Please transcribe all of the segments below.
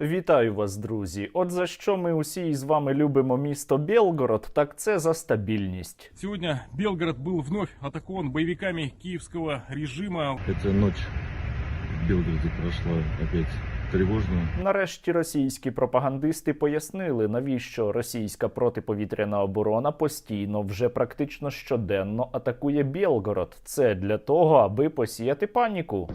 Вітаю вас, друзі! От за що ми усі із вами любимо місто Білгород, так це за стабільність. Сегодня Белгород был вновь атакован боевиками киевского режима. Эта ночь в Белгороде прошла опять тревожно. Нарешті російські пропагандисти пояснили, навіщо російська протиповітряна оборона постійно, вже практично щоденно атакує Білгород. Це для того, аби посіяти паніку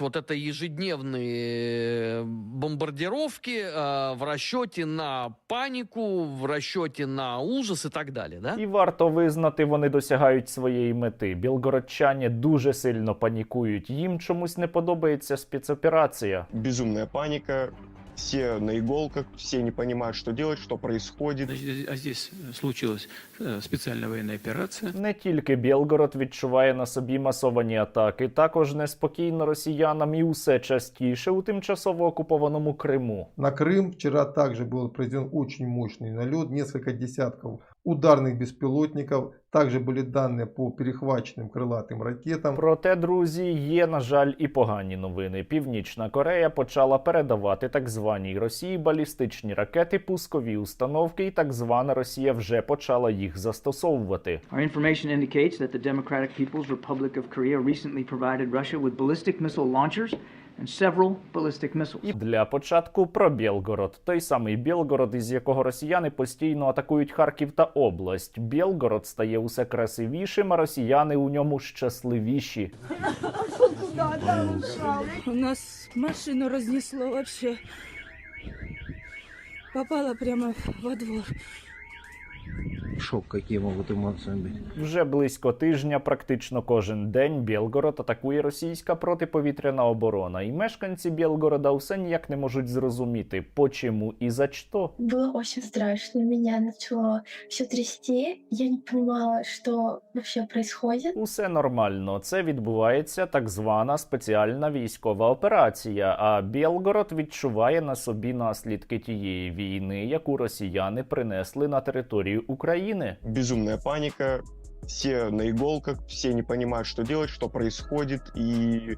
Вот это ежедневные бомбардировки э, в расчете на панику, в расчете на ужас и так далее, да? І варто визнати, вони досягають своєї мети. Білгородчані дуже сильно панікують. Їм чомусь не подобається спецоперація. безумная паника, все на иголках, все не понимают, что делать, что происходит. Значит, а здесь случилась э, специальная военная операция. Не тільки Білгород відчуває на собі масовані атаки, також неспокійно росіянам і усе частіше у тимчасово окупованому Криму. На Крым вчера также был произведен очень мощный налет, несколько десятков ударных беспилотников. Также были данные по перехваченным крылатым ракетам. Проте, друзі, є, на жаль, і погані новини. Північна Корея почала передавати так званій Росії балістичні ракети, пускові установки, і так звана Росія вже почала їх застосовувати. Our information indicates that the Democratic People's Republic of Korea recently provided Russia with ballistic missile launchers and several ballistic missiles. І для початку про Білгород. Той самий Білгород, із якого росіяни постійно атакують Харків та область. Білгород стає усе красивішим, а росіяни у ньому щасливіші. У нас машину разнесло вообще. Попала прямо во двор Шок, какие могут эмоции быть. Вже близько тижня, практично кожен день Білгород атакує російська протиповітряна оборона, і мешканці Білгорода усе ніяк не можуть зрозуміти, почему і за що. Было очень страшно, меня начало все трясти, я не понимала, что вообще происходит. Усе нормально. Це відбувається так звана спеціальна військова операція. А Білгород відчуває на собі наслідки тієї війни, яку росіяни принесли на територію України. Безумная паника, все на иголках, все не понимают, что делать, что происходит, и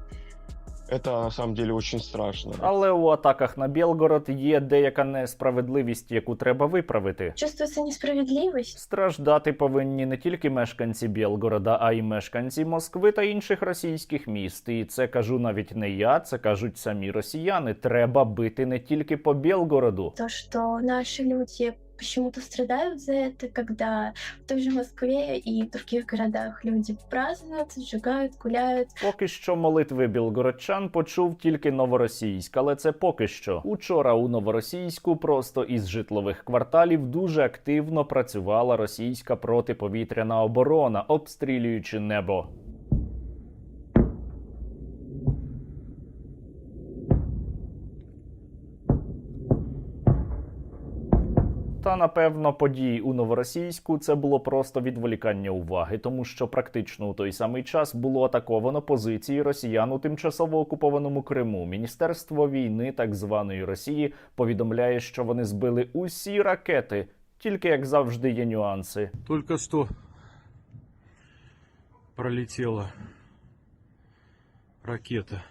это на самом деле очень страшно. Але у атаках на Білгород є деяка несправедливість, яку треба виправити. Чувствуется несправедливость. Страждати повинні не тільки мешканці Білгорода, а й мешканці Москви та інших російських міст. І це кажу навіть не я, це кажуть самі росіяни. Треба бити не тільки по Білгороду. То, что наши люди почему-то страдают за это, когда в той же Москве и других городах люди празднуют, сжигают, гуляют. Поки що молитви білгородчан почув тільки новоросійськ, але це поки що. Учора у новоросійську просто із житлових кварталів дуже активно працювала російська протиповітряна оборона, обстрілюючи небо. Та напевно події у новоросійську це було просто відволікання уваги, тому що практично у той самий час було атаковано позиції росіян у тимчасово окупованому Криму. Міністерство війни так званої Росії повідомляє, що вони збили усі ракети. Тільки як завжди є нюанси. Только что пролетела ракета.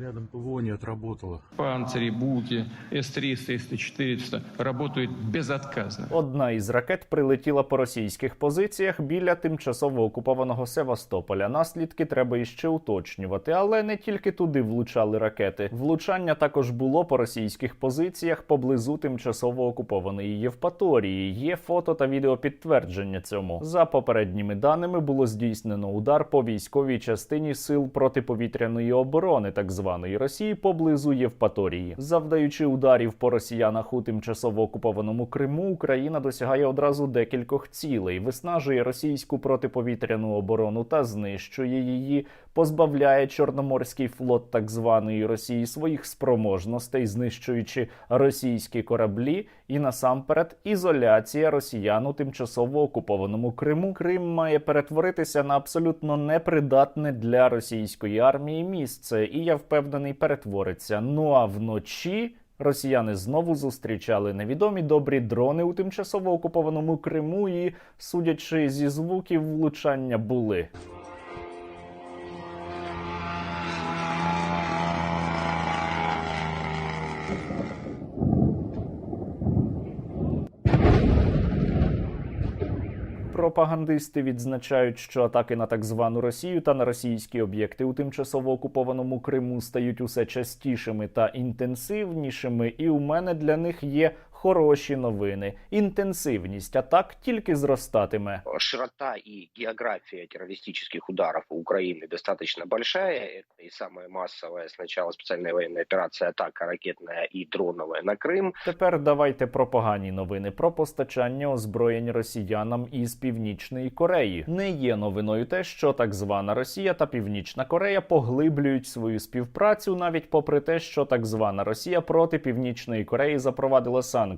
Рядом ПВО не отработала. Панцири, Буки, С-300, С-400 работают безотказно. Одна із ракет прилетіла по російських позиціях біля тимчасово окупованого Севастополя. Наслідки треба іще уточнювати, але не тільки туди влучали ракети. Влучання також було по російських позиціях поблизу тимчасово окупованої Євпаторії. Є фото та відео підтвердження цьому. За попередніми даними було здійснено удар по військовій частині сил протиповітряної оборони, так званої Росії, поблизу Євпаторії. Завдаючи ударів по росіянах у тимчасово окупованому Криму, Україна досягає одразу декількох цілей: виснажує російську протиповітряну оборону та знищує її, позбавляє Чорноморський флот так званої Росії своїх спроможностей, знищуючи російські кораблі, і насамперед ізоляція росіян у тимчасово окупованому Криму. Крим має перетворитися на абсолютно непридатне для російської армії місце, і я впевнений, перетвориться. Ну а вночі. Росіяни знову зустрічали невідомі добрі дрони у тимчасово окупованому Криму, і, судячи зі звуків, влучання були. Пропагандисти відзначають, що атаки на так звану Росію та на російські об'єкти у тимчасово окупованому Криму стають усе частішими та інтенсивнішими, і у мене для них є хороші новини. Інтенсивність атак тільки зростатиме. широта и география террористических ударов у Украины достаточно большая. Это и самая массовая сначала специальная военная операция, атака ракетная и дроновая на Крым. Тепер давайте про погані новини про постачання озброєнь росіянам із Північної Кореї. Не є новиною те, що так звана Росія та Північна Корея поглиблюють свою співпрацю, навіть попри те, що так звана Росія проти Північної Кореї запровадила санкції.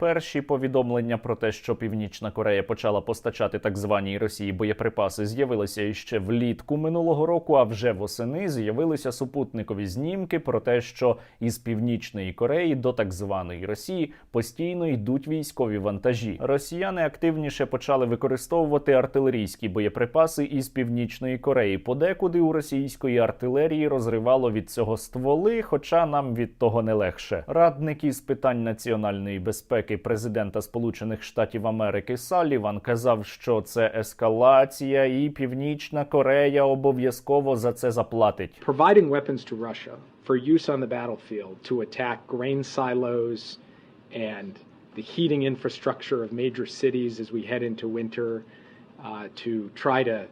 Перші повідомлення про те, що Північна Корея почала постачати так званій Росії боєприпаси, з'явилися іще влітку минулого року. А вже восени з'явилися супутникові знімки про те, що із Північної Кореї до так званої Росії постійно йдуть військові вантажі. Росіяни активніше почали використовувати артилерійські боєприпаси із Північної Кореї. Подекуди у російської артилерії розривало від цього стволи, хоча нам від того не легше. Радник із питань національної безпеки президента Сполучених Штатів Америки Салліван казав, що це ескалація, і Північна Корея обов'язково за це заплатить. providing weapons to Russia for use on the battlefield to attack grain silos and the heating infrastructure of major cities as we head into winter, uh, to try to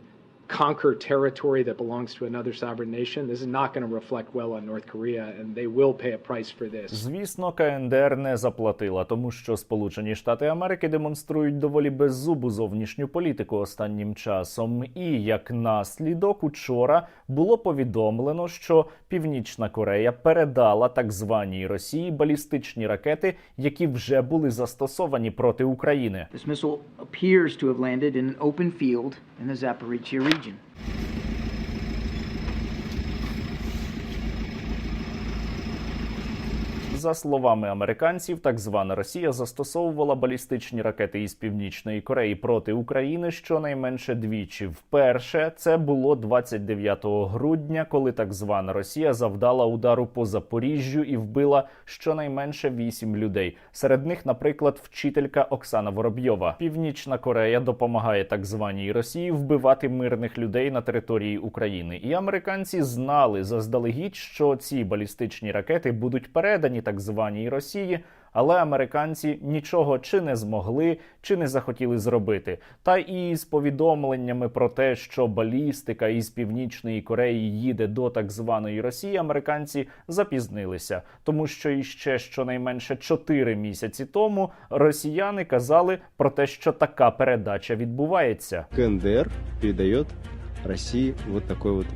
conquer territory that belongs to another sovereign nation. This is not going to reflect well on North Korea, and they will pay a price for this. Звісно, КНДР не заплатила, тому що Сполучені Штати Америки демонструють доволі беззубу зовнішню політику останнім часом. І як наслідок, учора було повідомлено, що Північна Корея передала так званій Росії балістичні ракети, які вже були застосовані проти України. This missile appears to have landed in an open field in the Zaporizhia region. region. За словами американців, так звана Росія застосовувала балістичні ракети із північної Кореї проти України щонайменше двічі. Вперше це було 29 грудня, коли так звана Росія завдала удару по Запоріжжю і вбила щонайменше вісім людей. Серед них, наприклад, вчителька Оксана Воробйова. Північна Корея допомагає так званій Росії вбивати мирних людей на території України. І американці знали заздалегідь, що ці балістичні ракети будуть передані так званій Росії. Але американці нічого чи не змогли, чи не захотіли зробити. Та і з повідомленнями про те, що балістика із північної Кореї їде до так званої Росії, американці запізнилися, тому що іще щонайменше 4 місяці тому росіяни казали про те, що така передача відбувається. КНДР передает России вот такое вот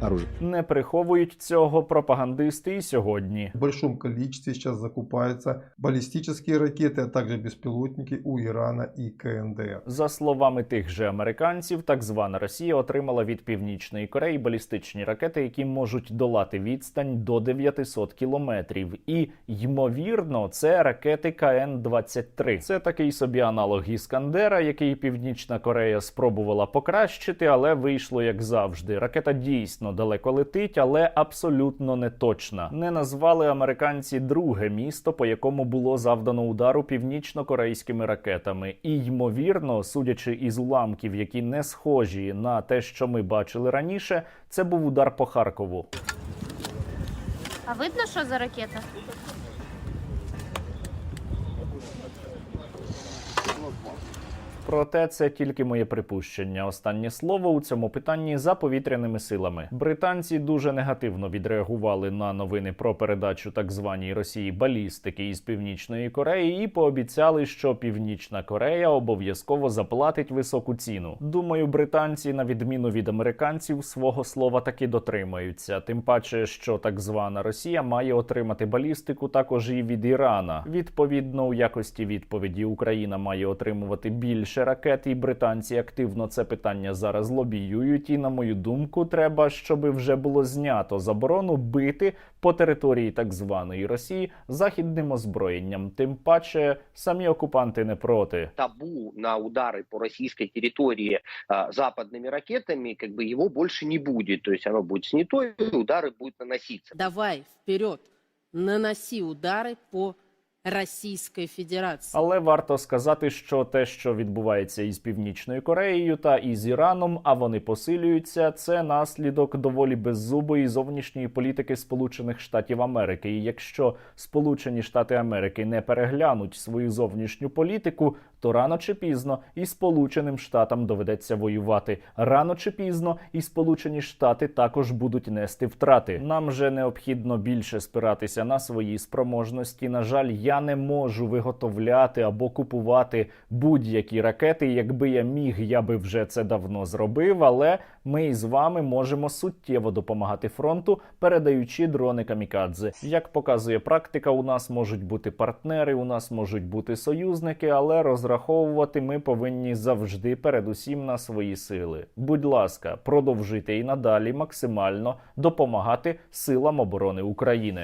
оружие. Не приховують цього пропагандисти і сьогодні. В большом количестве сейчас закупаются баллистические ракеты, а также беспилотники у Ирана и КНДР. За словами тих же американців, так звана Росія отримала від північної Кореї балістичні ракети, які можуть долати відстань до 900 кілометрів. І ймовірно, це ракети КН-23. Це такий собі аналог Іскандера, який Північна Корея спробувала покращити, але вийшло як завжди. Ракета дійсно далеко летить, але абсолютно не точна. Не назвали американці друге місто, по якому було завдано удару північно-корейськими ракетами. І ймовірно, судячи із уламків, які не схожі на те, що ми бачили раніше, це був удар по Харкову. А видно, що за ракета? Проте це тільки моє припущення. Останнє слово у цьому питанні за повітряними силами. Британці дуже негативно відреагували на новини про передачу так званій Росії балістики із Північної Кореї і пообіцяли, що Північна Корея обов'язково заплатить високу ціну. Думаю, британці, на відміну від американців, свого слова таки дотримаються. Тим паче, що так звана Росія має отримати балістику також і від Ірана. Відповідно, у якості відповіді Україна має отримувати більше ракет, і британці активно це питання зараз лобіюють. І на мою думку, треба, щоб вже було знято заборону бити по території так званої Росії західним озброєнням. Тим паче самі окупанти не проти. Табу на удары по российской территории а, западными ракетами, как бы его больше не будет. То есть оно будет снято, и удары будут наноситься. Давай, вперед, наноси удары по Российской Федерации. Але варто сказати, що те, що відбувається із Північною Кореєю та із Іраном, а вони посилюються, це наслідок доволі беззубої зовнішньої політики Сполучених Штатів Америки. І якщо Сполучені Штати Америки не переглянуть свою зовнішню політику, то рано чи пізно і Сполученим Штатам доведеться воювати. Рано чи пізно і Сполучені Штати також будуть нести втрати. Нам же необхідно більше спиратися на свої спроможності. На жаль, я не можу виготовляти або купувати будь-які ракети. Якби я міг, я би вже це давно зробив. Але ми із вами можемо суттєво допомагати фронту, передаючи дрони камікадзе. Як показує практика, у нас можуть бути партнери, у нас можуть бути союзники, але розраховувати ми повинні завжди, передусім, на свої сили. Будь ласка, продовжуйте і надалі максимально допомагати силам оборони України.